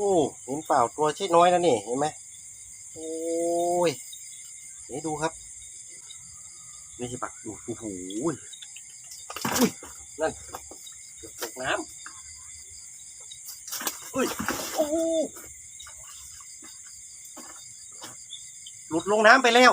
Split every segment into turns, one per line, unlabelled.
อ้เห็นเปล่าตัวใช่น้อยนะนี่เห็นไหมโอ้ยเดี๋ยวดูครับนี่จะปักดูโอ้โหอุ้ยนั่นเกือบตกน้ำอุ้ยโอ้หลุดลงน้ำไปแล้ว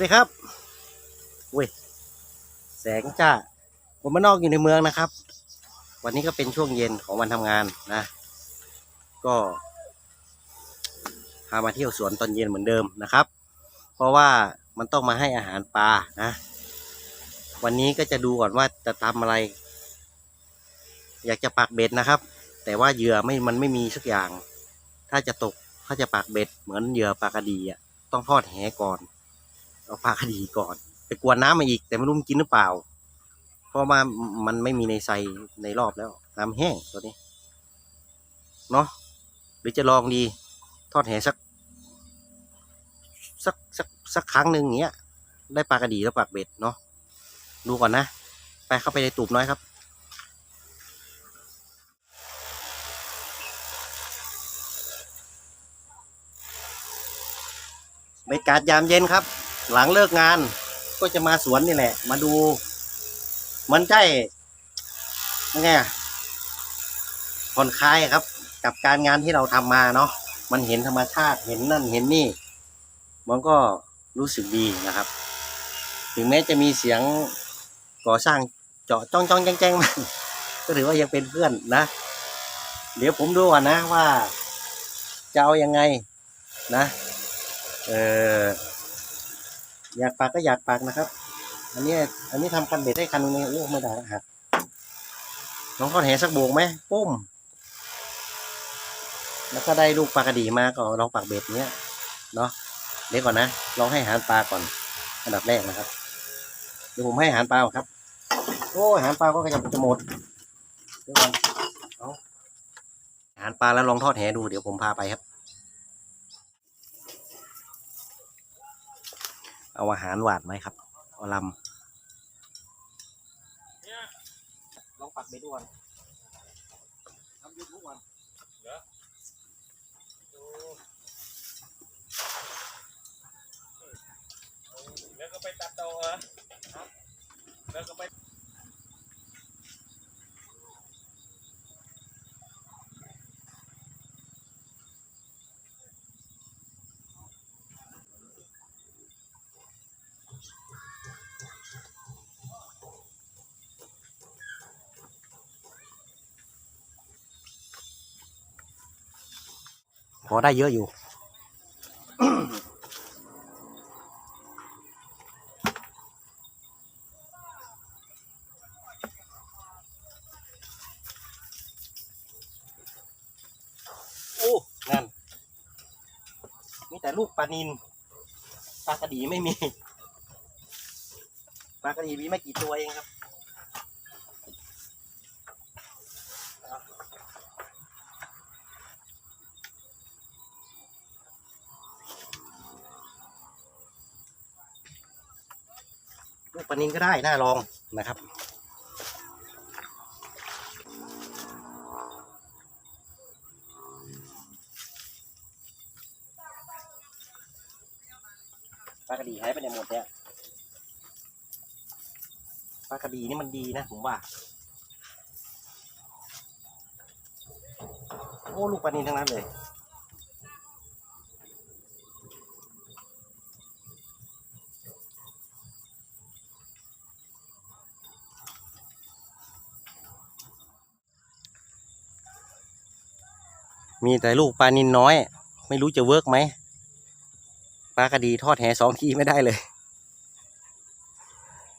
วัสดีครับเว้ยแสงจ้าผมมานอกอยู่ในเมืองนะครับ วันนี้ก็เป็นช่วงเย็นของวันทำงานนะ ก็พามาเที่ยวสวนตอนเย็นเหมือนเดิมนะครับ เพราะว่ามันต้องมาให้อาหารปลานะ วันนี้ก็จะดูก่อนว่าจะทำอะไร อยากจะปักเบ็ดนะครับ แต่ว่าเหยื่อไม่มันไม่มีสักอย่าง ถ้าจะตกถ้าจะปักเบ็ดเหมือนเหยื่อปลากระดีอะต้องทอดแหก่อน เอาปลากระดีก่อนไปกวนน้ำมาอีก แต่ไม่รู้มันกินหรือเปล่า เพราะว่ามันไม่มีในไซในรอบแล้วน้ำแห้งตัวนี้เนาะหรือจะลองดี ทอดแหสัก สักสักสักครั้งหนึ่งเงี้ย ได้ปลากระดีแล้วปากเบ็ดเนาะดูก่อนนะ ไปเข้าไปในตูบน้อยครับบรรยากาศยามเย็นครับ หลังเลิกงาน ก็จะมาสวนนี่แหละ มาดู มันใช่ยังไงอะผ่อนคลายครับ กับการงานที่เราทำมาเนาะมันเห็นธรรมชาติเห็นนั่นเห็นนี่ มันก็รู้สึกดีนะครับ ถึงแม้จะมีเสียงก่อสร้างเจาะจ้องจ้องแจ้งแจ้งมาก็ถือว่ายังเป็นเพื่อนนะ เดี๋ยวผมดูก่อนนะว่าจะเอายังไงนะ เออ อยากปากก็อยากปากนะครับ อันนี้ อันนี้ทำคันเบ็ดให้คันนึงโอ้ไม่ได้แล้วครับลองทอดแหสักโบกไหมปุ้ม แล้วก็ได้ลูกปลากระดีมาก็ลองปากเบ็ดเนี้ยเนาะเดี๋ยวก่อนนะลองให้หารปลาก่อนอันดับแรกนะครับ เดี๋ยวผมให้หารปลาครับ โอ้หารปลาก็จะจะหมดเดี๋ยวก่อนเอาอาหารปลาแล้วลองทอดแหดูเดี๋ยวผมพาไปครับ เอาอาหารหวานไหมครับเอาลำลองปักเบ็ดดูก่อนทำยูทูบก่อน
แล้วก็ไปตัดต่อเหรอแล้วก็ไป
อได้เยอะอยู่ โอ้นั่น มีแต่ลูกปลานินปลากระดีไม่มี ปลากระดีมีไม่กี่ตัวเองครับ ลูก ปลานินก็ได้น่าลองนะครับ ปลากระดีหายไปไหนหมดเนี่ยปลากระดีนี่มันดีนะผมว่า โอ้ลูกปลานินทั้งนั้นเลย มีแต่ลูกปลานินน้อย ไม่รู้จะเวิร์กไหมปลากระดีทอดแหสองทีไม่ได้เลย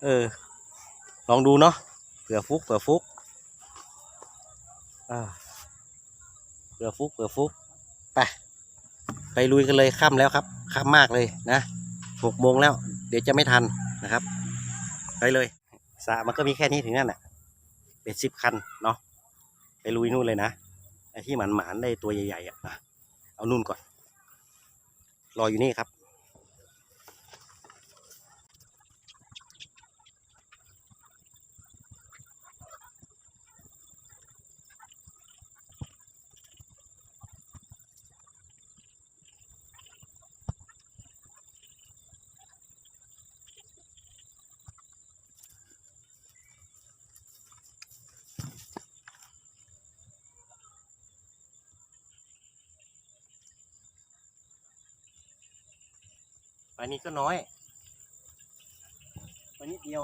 เออ ลองดูเนาะเผื่อฟุกเผื่อฟุกเผื่อฟุกเผื่อฟุกไปไปลุยกันเลยค่ำแล้วครับค่ำมากเลยนะหกโมงแล้ว เดี๋ยวจะไม่ทันนะครับไปเลยสระมันก็มีแค่นี้ถึงนั่นแหละเป็นสิบคันเนาะไปลุยนู่นเลยนะ ไอ้ที่หมันหมานๆได้ตัวใหญ่ๆอะอะเอานู่นก่อน รออยู่นี่ครับ วันนี้ก็น้อยวันนี้เดียว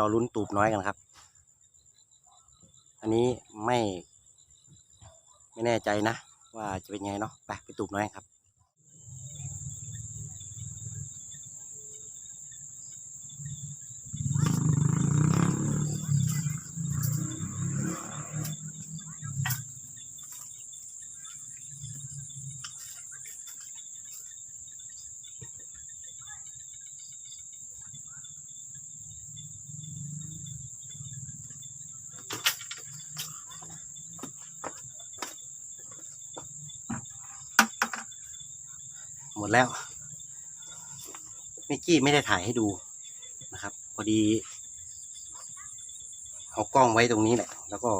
รอลุ้นตูบน้อยกันครับ อันนี้ไม่ ไม่แน่ใจนะ ว่าจะเป็นไงเนาะไปไปตูบน้อยครับ หม ดแล้วมิกกี้ไม่ได้ถ่ายให้ดูนะครับ พอดีเอากล้องไว้ตรงนี้แหละ แล้วก็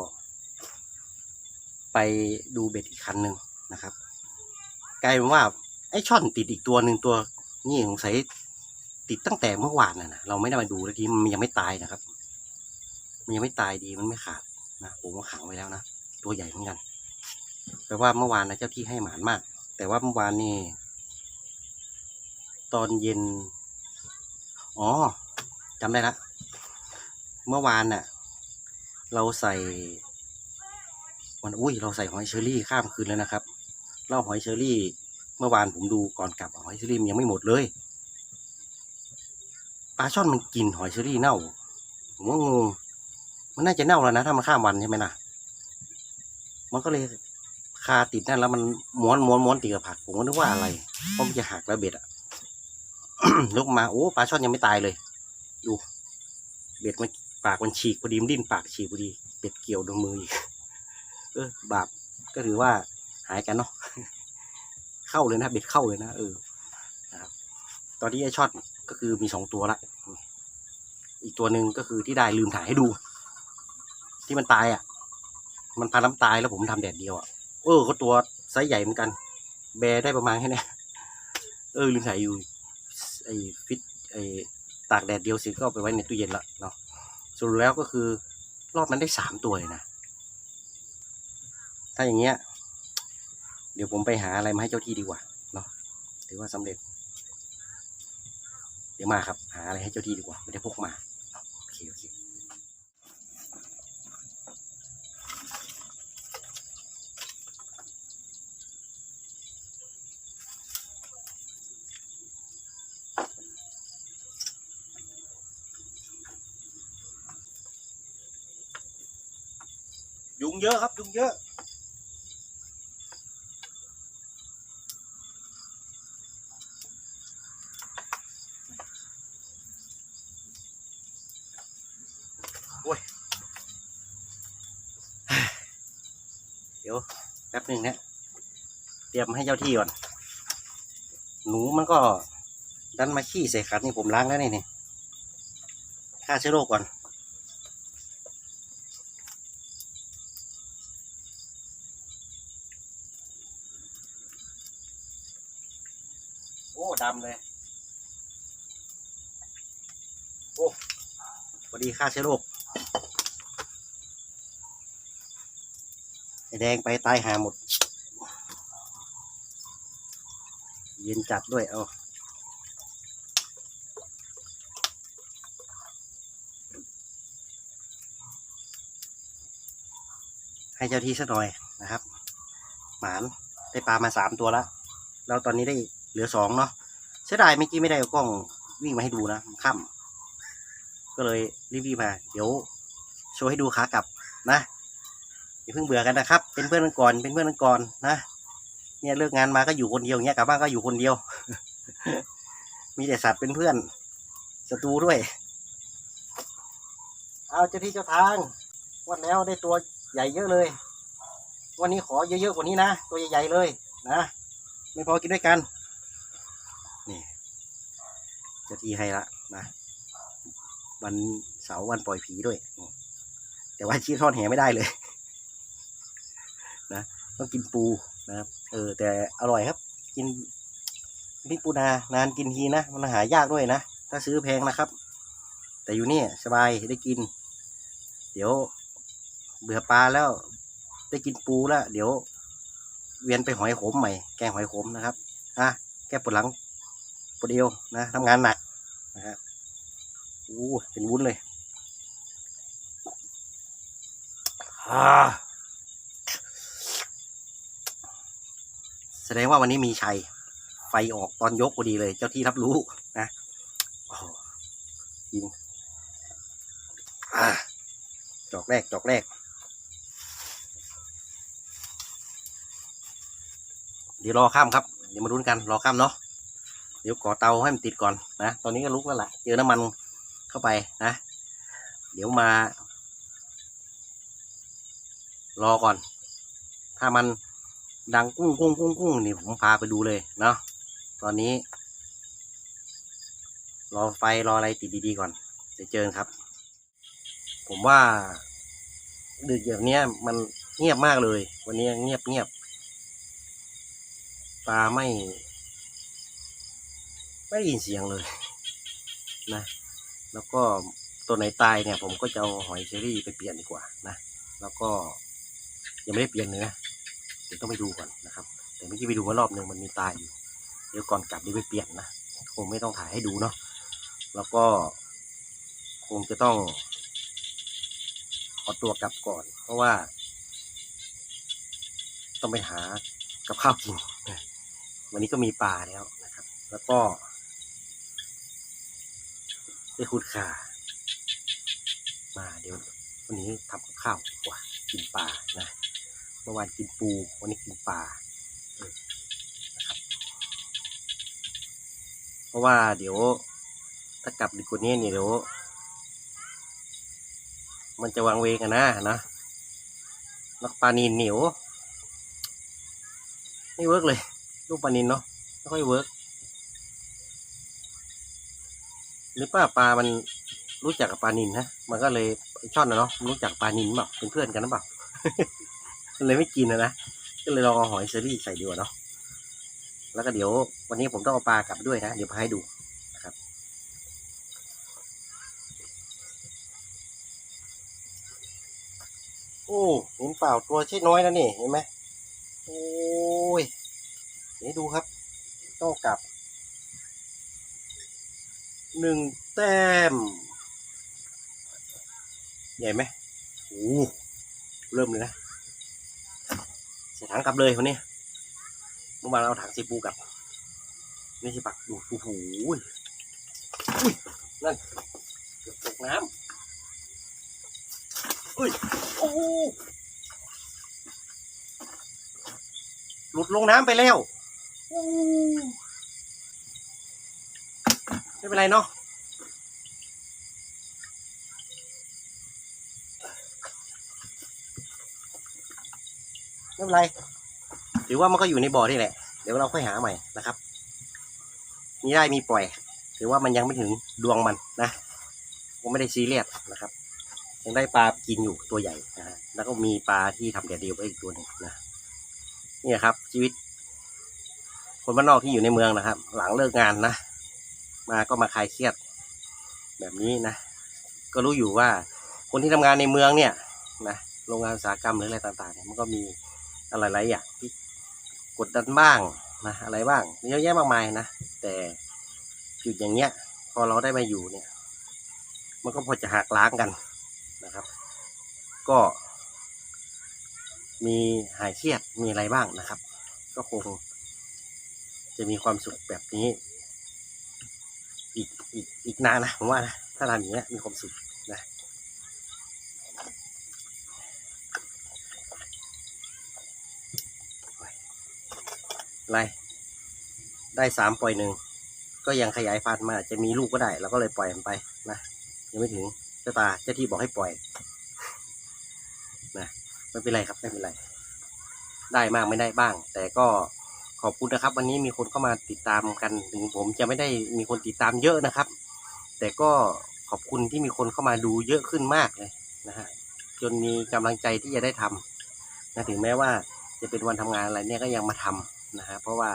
ไปดูเบ็ดอีกคันหนึ่งนะครับกลายเป็นว่าไอ้ช่อนติดอีกตัวหนึ่งตัว นี่สงสัยติดตั้งแต่เมื่อวานน่ะนะเราไม่ได้มาดูแล้วทีมันยังไม่ตายนะครับ มันยังไม่ตายดีมันไม่ขาดนะผมก็ขังไว้แล้วนะตัวใหญ่เหมือนกันแปลว่าเมื่อวานนะเจ้าที่ให้หมานมาก แต่ว่าเมื่อวานนี่ ตอนเย็น อ๋อจำได้ละ เมื่อวานน่ะ เราใส่วันอุ้ย เราใส่หอยเชอรี่ข้ามคืนแล้วนะครับเล่าหอยเชอรี่ เมื่อวานผมดูก่อนกลับหอยเชอรี่ยังไม่หมดเลยปลาช่อนมันกินหอยเชอรี่เน่าผมก็งงมันน่าจะเน่าแล้วนะถ้ามันข้ามวันใช่ไหมนะมันก็เลยคาติดนั่นแล้วมันม้วนม้วนม้วนติดกับผัก ผมก็นึกว่าอะไรเพราะมันจะหักแล้วเบ็ดอะ ลุกมาโอ้ปลาช่อนยังไม่ตายเลย ดู เบ็ดมันปากมันฉีกพอดีมันดิ้นปากฉีกพอดีเบ็ดเกี่ยวโดนมืออีกเออบาปก็ถือว่าหายกันเนาะเข้าเลยนะเบ็ดเข้าเลยนะเออนะครับตอนนี้ไอ้ช็อตก็คือมีสองตัวละอีกตัวหนึ่งก็คือที่ได้ลืมถ่ายให้ดู ที่มันตายอะ มันพาน้ำตายแล้วผมทำแดดเดียวอะเออก็ตัวไซส์ใหญ่เหมือนกัน แบได้ประมาณแค่นี้เออลืมถ่ายอยู่ ไอ้ฟิตไอ้ตากแดดเดียวเสร็จก็เอาไปไว้ในตู้เย็นละเนาะสรุปแล้วก็คือรอบนั้นได้สามตัวเลยนะ ถ้าอย่างเงี้ย เดี๋ยวผมไปหาอะไรมาให้เจ้าที่ดีกว่าเนาะถือว่าสำเร็จ เดี๋ยวมาครับ หาอะไรให้เจ้าที่ดีกว่า ไม่ได้พกมาโอเคโอเค เยอะครับยุงเยอะโอ้ยเดี๋ยวแป๊บหนึ่งนะเตรียมให้เจ้าที่ก่อน หนูมันก็ดันมาขี้ใส่ขันนี่ผมล้างแล้วนี่นี่ฆ่าเชื้อโรคก่อน ฆ่าเชื้อโรคแดงไปตายหาหมด เย็นจัดด้วยเอาให้เจ้าที่สักหน่อยนะครับ หมานได้ปลามาสามตัวแล้วแล้วตอนนี้ได้เหลือสองเนาะเสียดายเมื่อกี้ไม่ได้กล้องวิ่งมาให้ดูนะค่ำ ก็เลยรีบๆมา เดี๋ยวโชว์ให้ดูขากลับนะอย่าเพิ่งเบื่อกันนะครับ เป็นเพื่อนกันก่อน เป็นเพื่อนกันก่อนนะ เนี่ยเลิกงานมาก็อยู่คนเดียวเงี้ยกลับบ้านก็อยู่คนเดียว มีแต่สัตว์เป็นเพื่อนศัตรูด้วย เอาเจ้าที่เจ้าทางวันแล้วได้ตัวใหญ่เยอะเลย วันนี้ขอเยอะๆกว่านี้นะ ตัวใหญ่ๆเลยนะ ไม่พอกินด้วยกัน นี่เจ้าที่ให้ละนะ วันเสาร์วันปล่อยผีด้วย แต่ว่าชีทอดแหไม่ได้เลย นะต้องกินปูนะครับ เออ แต่อร่อยครับ กินพริกปูนานานกินทีนะ มันหายากด้วยนะ ถ้าซื้อแพงนะครับ แต่อยู่นี่สบายได้กิน เดี๋ยวเบื่อปลาแล้วได้กินปูแล้ว เดี๋ยวเวียนไปหอยขมใหม่ แกงหอยขมนะครับ อะ แก้ปวดหลังปวดเอวนะทำงานหนักนะครับ โอ้เป็นวุ้นเลยอ่าแสดงว่าวันนี้มีชัย ไฟออกตอนยกพอดีเลย เจ้าที่รับรู้นะโอ้ยิงอ่าจอกแรก จอกแรก เดี๋ยวรอข้ามครับ เดี๋ยวมาลุ้นกัน รอข้ามเนาะ เดี๋ยวก่อเตาให้มันติดก่อนนะ ตอนนี้ก็ลุกแล้วล่ะ เจอน้ำมัน เข้าไปนะ เดี๋ยวมา รอก่อน ถ้ามันดังกุ้งกุ้งกุ้งกุ้งนี่ผมพาไปดูเลยเนาะตอนนี้ รอไฟรออะไรติดดีๆก่อนเดี๋ยวเจอครับ ผมว่าดึกแบบเนี้ยมันเงียบมากเลย วันนี้เงียบเงียบปลาไม่ ไม่ได้ยินเสียงเลย นะ แล้วก็ตัวไหนตายเนี่ยผมก็จะเอาหอยเชอรี่ไปเปลี่ยนดีกว่านะ แล้วก็ยังไม่ได้เปลี่ยนเลยนะเดี๋ยวต้องไปดูก่อนนะครับ แต่เมื่อกี้ไปดูมารอบหนึ่งมันมีตายอยู่ เดี๋ยวก่อนกลับเดี๋ยวไปเปลี่ยนนะคงไม่ต้องถ่ายให้ดูเนาะ แล้วก็คงจะต้องขอตัวกลับก่อน เพราะว่า ต้องไปหากับข้าวกิน วันนี้ก็มีปลาแล้วนะครับ แล้วก็ ได้ขุดข่า มาเดี๋ยววันนี้ทำกับข้าวดีกว่า กินปลานะเมื่อวานกินปูวันนี้กินปลาเออนะครับเพราะว่าเดี๋ยว ถ้ากลับดึกว่านี้เนี่ยเดี๋ยวมันจะวางเวงกันนะนะแล้วปลานินเหนียว ไม่เวิร์กเลย ลูกปลานินเนาะไม่ค่อยเวิร์ก หรือป้าปลามันรู้จักกับปลานินนะมันก็เลยช่อนนะเนาะรู้จักปลานินเปล่าเป็นเพื่อนกันหรือเปล่ามันเลยไม่กินนะนะก็เลยลองเอาหอยเชอรี่ใส่ดีกว่าเนาะแล้วก็เดี๋ยววันนี้ผมต้องเอาปลากลับด้วยนะเดี๋ยวพาให้ดูนะครับ โอ้เห็นเปล่าตัวใช่น้อยแล้วนี่เห็นไหมโอ้ยเดี๋ยวดูครับ ต้องกลับ หนึ่งแต้ม ใหญ่ไหมโอ้เริ่มเลยนะใส่ถังกลับเลยวันนี้เมื่อวานเราเอาถังส่ปูกลับ นี่ใช่ปักดูโอ้โหอุ้ยนั่นเกือบตกน้ำอุ้ยโอ้โหหลุดลงน้ำไปแล้วโอ้ ไม่เป็นไรเนาะไม่เป็นไรถือว่ามันก็อยู่ในบ่อนี่แหละ เดี๋ยวเราค่อยหาใหม่นะครับ มีได้มีปล่อย ถือว่ามันยังไม่ถึงดวงมันนะผมไม่ได้ซีเรียสนะครับ ยังได้ปลากินอยู่ตัวใหญ่นะฮะแล้วก็มีปลาที่ทำแดดเดียวไว้อีกตัวหนึ่งนะนี่นะครับ ชีวิต คนบ้านนอกที่อยู่ในเมืองนะครับ หลังเลิกงานนะ มาก็มาคลายเครียด แบบนี้นะ ก็รู้อยู่ว่าคนที่ทำงานในเมืองเนี่ยนะโรงงานอุตสาหกรรมหรืออะไรต่างๆเนี่ยมันก็มีอะไรหลายอย่างที่กดดันบ้างนะอะไรบ้างเยอะแยะมากมายนะแต่จุดอย่างเงี้ยพอเราได้มาอยู่เนี่ย มันก็พอจะหักล้างกันนะครับ ก็ มีหายเครียดมีอะไรบ้างนะครับ ก็คงจะมีความสุขแบบนี้ อีกอีกอีกนานนะผมว่านะถ้าทำอย่างเงี้ยมีความสุขนะไรได้สามปล่อยหนึ่งก็ยังขยายพันธุ์มาจจะมีลูกก็ได้เราก็เลยปล่อยมันไปนะยังไม่ถึงเจ้าตาเจ้าที่บอกให้ปล่อยนะไม่เป็นไรครับไม่เป็นไร ได้มากไม่ได้บ้าง แต่ก็ ขอบคุณนะครับ วันนี้มีคนเข้ามาติดตามกันถึงผมจะไม่ได้มีคนติดตามเยอะนะครับ แต่ก็ขอบคุณที่มีคนเข้ามาดูเยอะขึ้นมากเลยนะฮะจนมีกำลังใจที่จะได้ทำนะถึงแม้ว่าจะเป็นวันทำงานอะไรเนี่ยก็ยังมาทำนะฮะเพราะว่า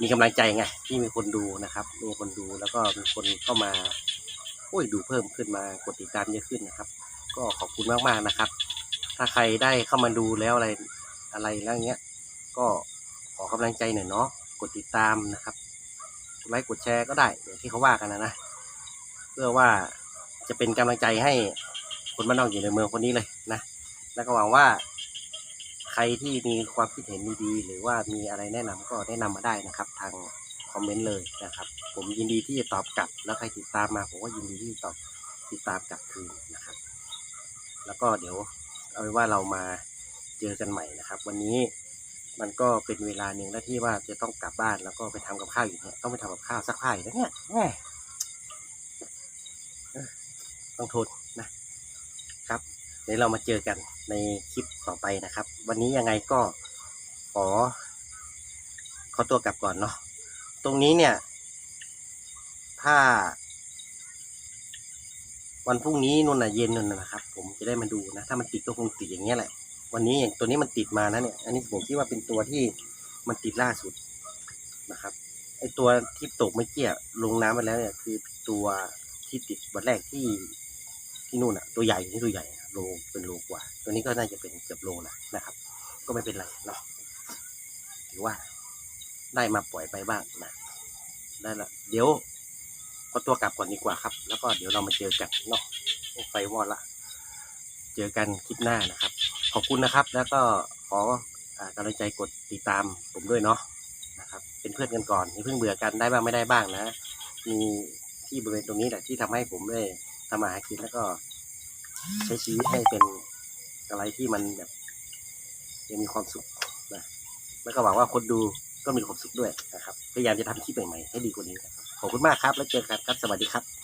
มีกำลังใจไงที่มีคนดูนะครับ มีคนดูแล้วก็มีคนเข้ามาโอ้ยดูเพิ่มขึ้นมากดติดตามเยอะขึ้นนะครับ ก็ขอบคุณมากๆนะครับ ถ้าใครได้เข้ามาดูแล้วอะไรอะไรแล้วเงี้ย ก็ขอกำลังใจหน่อยเนาะกดติดตามนะครับกดไลค์กดแชร์ก็ได้อย่างที่เขาว่ากันนะนะเพื่อว่าจะเป็นกำลังใจให้คนบ้านนอกอยู่ในเมืองคนนี้เลยนะแล้วก็หวังว่าใครที่มีความคิดเห็นดีๆหรือว่ามีอะไรแนะนำก็แนะนำมาได้นะครับ ทางคอมเมนต์เลยนะครับ ผมยินดีที่จะตอบกลับ แล้วใครติดตามมาผมก็ยินดีที่จะตอบติดตามกลับคืนนะครับ แล้วก็เดี๋ยวเอาเป็นว่าเรามาเจอกันใหม่นะครับ วันนี้ มันก็เป็นเวลาหนึ่งแล้วที่ว่าจะต้องกลับบ้านแล้วก็ไปทำกับข้าวอยู่เนี่ยต้องไปทำกับข้าวซักผ้าอยู่แล้วเนี่ยแง่ต้องทนนะครับเดี๋ยวเรามาเจอกันในคลิปต่อไปนะครับ วันนี้ยังไงก็ขอขอตัวกลับก่อนเนาะตรงนี้เนี่ย ถ้า วันพรุ่งนี้นู่นน่ะเย็นนู่นน่ะนะครับ ผมจะได้มาดูนะ ถ้ามันติดก็คงติดอย่างเงี้ยแหละ วันนี้อย่างตัวนี้มันติดมานะเนี่ย อันนี้ผมคิดว่าเป็นตัวที่มันติดล่าสุดนะครับ ไอตัวที่ตกเมื่อกี้ลงน้ำไปแล้วเนี่ยคือตัวที่ติดวันแรกที่ที่นู่นอะตัวใหญ่นี่ตัวใหญ่โลเป็นโลกว่า ตัวนี้ก็น่าจะเป็นเกือบโลนะนะครับ ก็ไม่เป็นไรเนาะถือว่าได้มาปล่อยไปบ้างนะได้ละเดี๋ยวขอตัวกลับก่อนดีกว่าครับ แล้วก็เดี๋ยวเรามาเจอกันเนาะโอ้ไฟวอดละ เจอกันคลิปหน้านะครับ อบคุณนะครับ แล้วก็ขอกำลังใจกดติดตามผมด้วยเนาะนะครับ เป็นเพื่อนกันก่อนอย่าเพิ่งเบื่อกันได้บ้างไม่ได้บ้างนะ มีที่บริเวณตรงนี้แหละที่ทำให้ผมได้ทำมาหากินแล้วก็ ใช้ชีวิตให้เป็นอะไรที่มันแบบยังมีความสุขนะแล้วก็หวังว่าคนดูก็มีความสุขด้วยนะครับพยายามจะทำคลิปใหม่ๆให้ดีกว่านี้นะครับขอบคุณมากครับ แล้วเจอกันครับสวัสดีครับ